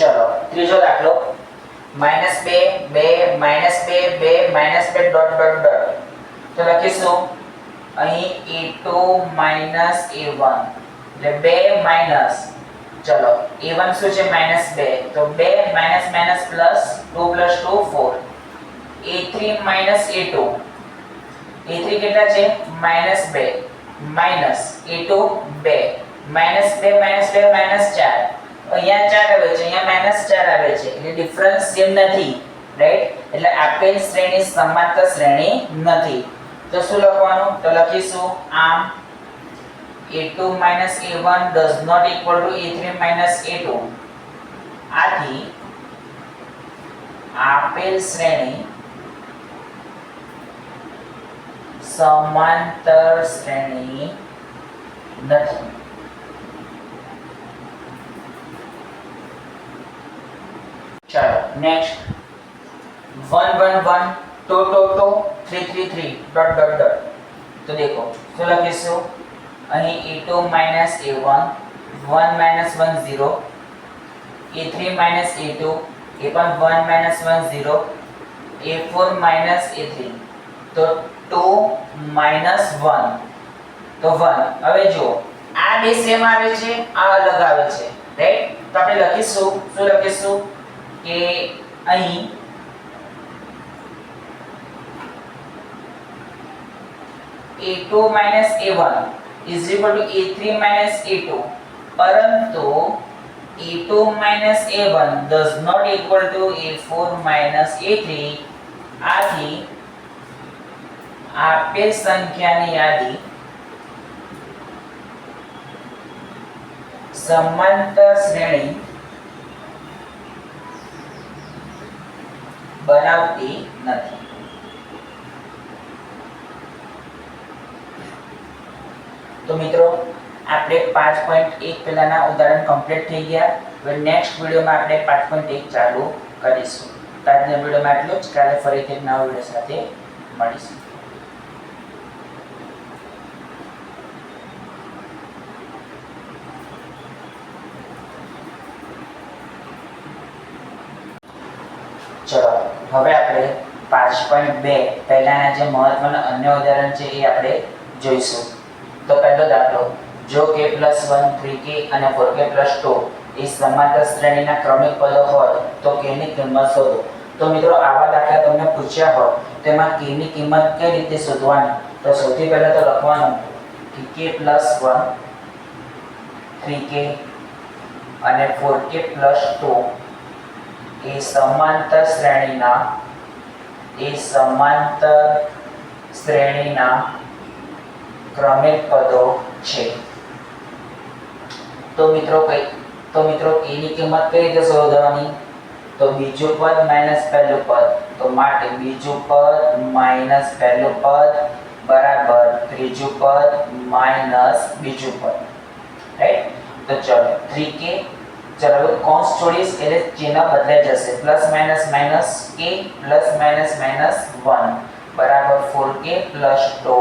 ચલો ત્રીજો દાખલો માઇનસ બે બે માઇનસ બે બે માઇનસ બે ડોટ ડોટ ડોટ તો લખીશું અહીં A two minus A one એટલે બે માઇનસ ચલો એ વન શું છે માઇનસ બે તો બે minus minus plus two plus two four A three minus A two A three કેટલા છે માઇનસ બે માઇનસ એ ટુ બે માઇનસ બે માઇનસ બે માઇનસ ચાર અહીંયા ચાર આવે છે, અહીંયા માઇનસ ચાર આવે છે. એટલે ડિફરન્સ સેમ નથી રાઈટ એટલે આપેલ શ્રેણી સમાંતર શ્રેણી નથી. તો શું લખવાનું? તો લખીશું, આમ a2 minus a1 does not equal to a3 minus a2 આથી આપેલ શ્રેણી સમાંતર શ્રેણી નથી ચાલો next one two two two three three three dot dot dot તો દેખો, શું લખીશું? અહીં A two minus A one one minus one zero A three minus A two એ પણ one minus one zero A four minus A three તો two minus one તો one હવે જુઓ, આ બે સેમ આવે છે, આ અલગ આવે છે. રાઈટ તો આપણે લખીશું, શું લખીશું? કે અહીં a2 minus a1 is equal to a3 minus a2 પરંતુ a2 minus a1 does not equal to a4 minus a3 આથી આપેલ સંખ્યાની યાદી સમાંતર શ્રેણી બનાવતી નથી. તો મિત્રો, આપણે પાંચ પોઈન્ટ એક પહેલાના ઉદાહરણ કમ્પ્લીટ થઈ ગયા. હવે નેક્સ્ટ વિડીયોમાં આપણે પાંચ પોઈન્ટ એક ચાલુ કરીશું. આજના વિડીયોમાં આટલું જ. કાલે ફરીથી એક નવા વીડિયો સાથે મળીશું ચલો હવે આપણે પાંચ પોઈન્ટ બે, પહેલાના જે મહત્વના અન્ય ઉદાહરણ છે એ આપણે જોઈશું. તો પહેલો દાખલો, જો કે પ્લસ વન થ્રી કે અને ફોર કે પ્લસ ટુ એ સમાંતર શ્રેણીના ક્રમિક પદો હોય, તો કેની કિંમત શોધો. તો મિત્રો, આવા દાખલા તમને પૂછ્યા હોય તેમાં કેની કિંમત કઈ રીતે શોધવાની? તો સૌથી પહેલા તો લખવાનું કે કે પ્લસ વન થ્રી કે અને ફોર કે પ્લસ ટુ એ સમાંતર શ્રેણીના, એ સમાંતર શ્રેણીના ક્રમિક પદો છે. તો મિત્રો કઈ, તો મિત્રો k ની કિંમત કઈ રીતે શોધવાની? તો બીજું પદ માઇનસ પહેલું પદ. તો માટે બીજું પદ માઇનસ પહેલું પદ બરાબર ત્રીજું પદ માઇનસ બીજું પદ. રાઈટ તો ચલો 3k ચલો કૌંસ છોડીશ એટલે ચિહ્ન બદલાઈ જશે? Plus minus minus k plus minus minus 1 બરાબર 4k પ્લસ 2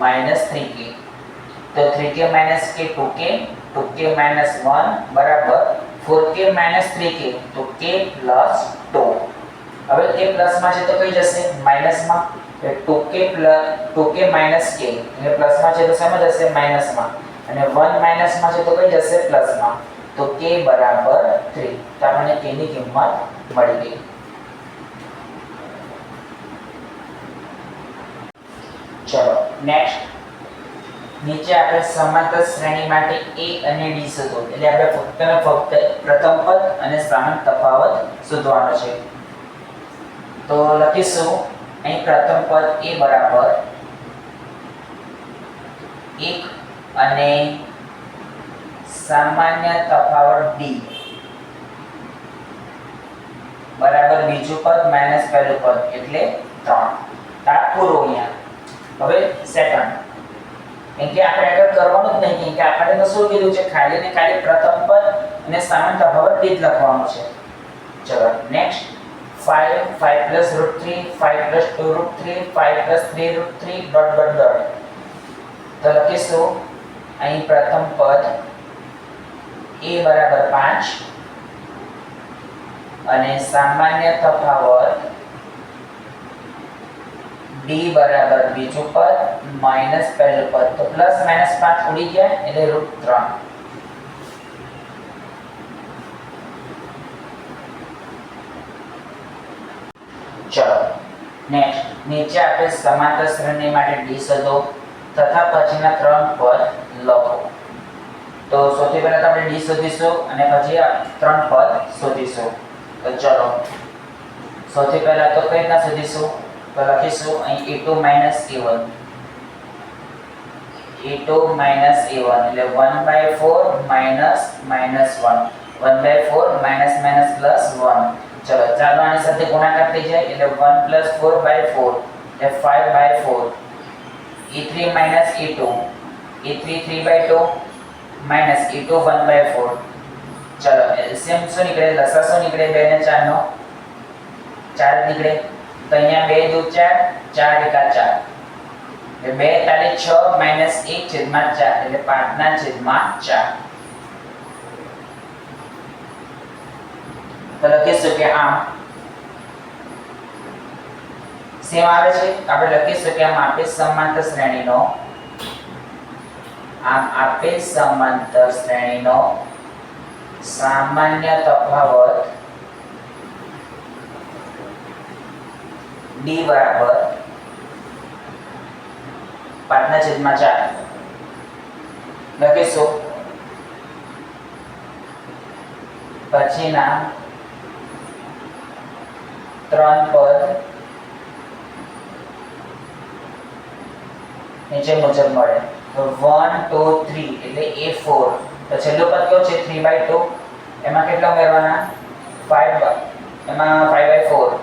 માઇનસ 3k તો 3k minus k 2k 2k minus 1 બરાબર 4k માઇનસ 3k તો k પ્લસ 2 હવે k પ્લસમાં છે તો કઈ જશે? માઇનસમાં એટલે 2k plus 2k minus k એટલે પ્લસમાં છે તો સમજ જશે? માઇનસમાં અને 1 માઇનસમાં છે તો કઈ જશે? પ્લસમાં તો કે બરાબર 3 તો આપણને k ની કિંમત મળી ગઈ. ચલો નેક્સ્ટ નીચે આપણે સમાંતર શ્રેણી માટે a અને d શોધો. એટલે આપણે ફક્ત ને ફક્ત પ્રથમ પદ અને સામાન્ય તફાવત શોધવાનો છે. તો લખીશું, અહીં પ્રથમ પદ a બરાબર 1 અને સામાન્ય તફાવત d બરાબર બીજું પદ માઇનસ પહેલું પદ, એટલે 3 તાપ અહીંયા. હવે સેકન્ડ કેમ કે આપણે આગળ કરવાનું જ નહીં કે આપણે તો શું કીધું છે? ખાલી ને ખાલી પ્રથમ પદ અને સામાન્ય તફાવત d જ લખવાનું છે. ચલો next 5 5 plus root 3 5 plus 2 root 3 5 plus 3 root 3 dot dot dot. તો લખીશું. અહીં પ્રથમ પદ a બરાબર પાંચ. અને સામાન્ય તફાવત ડી બરાબર બીજું પદ, માઇનસ પહેલું પદ. તો પ્લસ માઇનસ પાંચ ઉડી ગયા એટલે રૂટ ત્રણ. ચલો નેક્સ્ટ નીચે આપેલ સમાંતર શ્રેણી માટે ડી શોધો. તથા પછીના ત્રણ પદ. તો સૌથી પહેલા તો આપણે ડી શોધીશું અને પછી ત્રણ પદ શોધીશું. તો ચલો. સૌથી પહેલા તો કઈ રીતના શોધીશું? તો લખીશું અહીં e2 e1 e2 e1 એટલે one by four minus minus one one by four minus minus plus one ચલો, ચાલો આની સાથે ગુણાકાર થઈ જાય. એટલે one plus four by four એટલે 5 by 4 e3 minus e2 e3 3 by 2 minus e2 1 by 4 ચલો એલસીએમ શું નીકળે? લસા શું નીકળે? 2 ને 4 નો? 4 નીકળે. તો અહીંયા 2 દુ 4 4 એકા 4 એટલે 2 તાલી 6 minus 1 છેદમાં ચાર, એટલે પાંચ ના છેદમાં ચાર. તો લખીશું કે આમ. સેમ આવે છે? આપણે લખીશું કે આમ આપેલ સમાંતર શ્રેણીનો આમ આપેલ સમાંતર શ્રેણીનો સામાન્ય તફાવત ડી બરાબર પાંચના છેદમાં ચાર. લખીશું. પછીના ત્રણ પદ નીચે મુજબ મળે. તો વન, ટુ, થ્રી એટલે એ ફોર. તો છેલ્લો પદ કયો છે? Three by two. એમાં કેટલા ઉમેરવાના? ફાઈવ એમાં ફાઈવ બાય ફોર.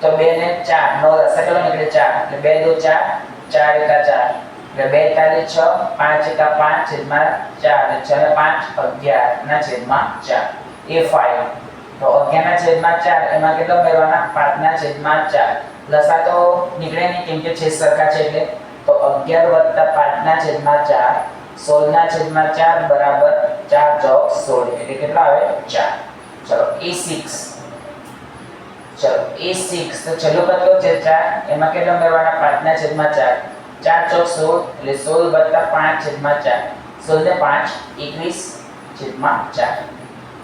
તો બે ને ચાર નો રસ્તા કેટલો નીકળે? ચાર. એટલે બે, દો, ચાર. ચાર એકા ચાર. એટલે બે તાલી છ, પાંચ એકા પાંચ, છેદમાં ચાર. એટલે છ ને પાંચ, અગિયાર. ના, છેદમાં ચાર. A five. તો અગિયાર ના છેદમાં ચાર, એમાં કેટલો ઉમેરવાના? પાંચના છેદમાં ચાર. લસા તો નીકળે નહીં, કેમ કે છેદ સરખા છે એટલે. તો અગિયાર વત્તા પાંચના છેદમાં ચાર સોળ ના છેદમાં ચાર બરાબર ચાર ચોક સોળ, એટલે કેટલા આવે? ચાર. ચલો, એ સિક્સ ચલો, એ સિક્સ તો છેલ્લો પદ છે? ચાર. એમાં કેટલા ઉમેરવાના? પાંચ ના છેદમાં ચાર. ચાર ચોક સોળ, એટલે સોળ વત્તા પાંચ છેદમાં ચાર. સોળ ને પાંચ, એકવીસ છેદમાં ચાર.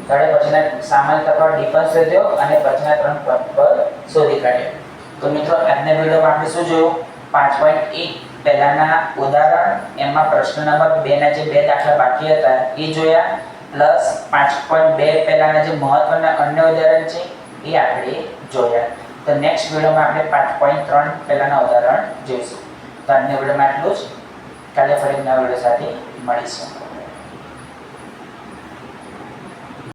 ઘરે પછીના સામાન્ય તફાવત ડિફરન્સ શોધ્યો અને પછીના ત્રણ પદ પર શોધી કાઢ્યો તો મિત્રો, આજના વિડીયોમાં આપણે શું જોયું? પાંચ પોઈન્ટ એક પહેલાના ઉદાહરણ એમાં પ્રશ્ન નંબર બે ના જે બે દાખલા બાકી હતા, એ જોયા. પ્લસ પાંચ પોઈન્ટ બે પહેલાના જે મહત્વના અન્ય ઉદાહરણ છે, એ આપણે જોયા. તો નેક્સ્ટ વિડીયોમાં આપણે પાંચ પોઈન્ટ ત્રણ પહેલાના ઉદાહરણ જોઈશું. તો આજના વિડીયોમાં આટલું જ. કાલે ફરી નવા વીડિયો સાથે મળીશું.